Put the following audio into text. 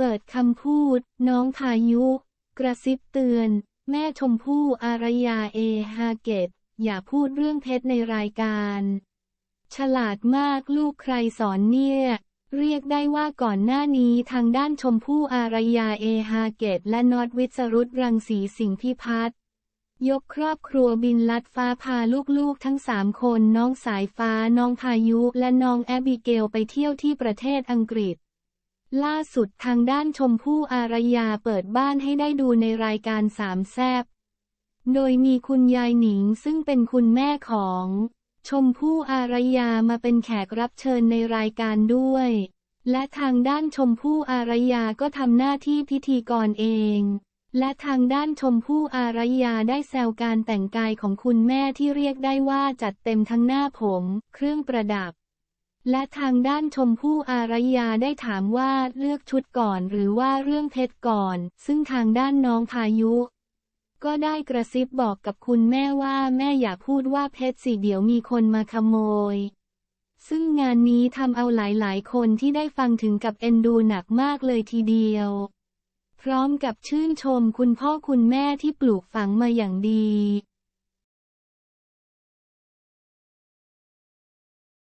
เปิดคำพูด น้องพายุ กระซิบเตือน แม่ชมพู่อารยาเอฮาเกต อย่าพูดเรื่องเพชรในรายการ ฉลาดมากลูกใครสอนเนี่ยเรียกได้ว่าก่อนหน้านี้ทางด้านชมพู่อารยาเอฮาเกต และนอตวิสรุตรังสีสิงห์พิพัฒน์ยกครอบครัวบินลัดฟ้าพาลูกๆทั้งสามคนน้องสายฟ้าน้องพายุ และน้องแอบิเกลไปเที่ยวที่ประเทศอังกฤษ ล่าสุดทางด้านชมพู่อารยาเปิดบ้านให้ได้ดูในรายการสามแซบโดยมีคุณยายหนิงซึ่งเป็นคุณแม่ของ ชมพู่อารยามาเป็นแขกรับเชิญในรายการด้วย และทางด้านชมพู่อารยาก็ทำหน้าที่พิธีกรเอง และทางด้านชมพู่อารยาได้แซวการแต่งกายของคุณแม่ที่เรียกได้ว่าจัดเต็มทั้งหน้าผม เครื่องประดับ และทางด้านชมพู่อารยาได้ถามว่าเลือกชุดก่อนหรือว่าเรื่องเพชรก่อน ซึ่งทางด้านน้องพายุ ก็ได้กระซิบบอกกับคุณแม่ว่าแม่อย่าพูดว่าเพชรสิเดี๋ยวมีคนมาขโมย ซึ่งงานนี้ทำเอาหลายๆ คนที่ได้ฟังถึงกับเอ็นดูหนักมากเลยทีเดียว พร้อมกับชื่นชมคุณพ่อคุณแม่ที่ปลูกฝังมาอย่างดี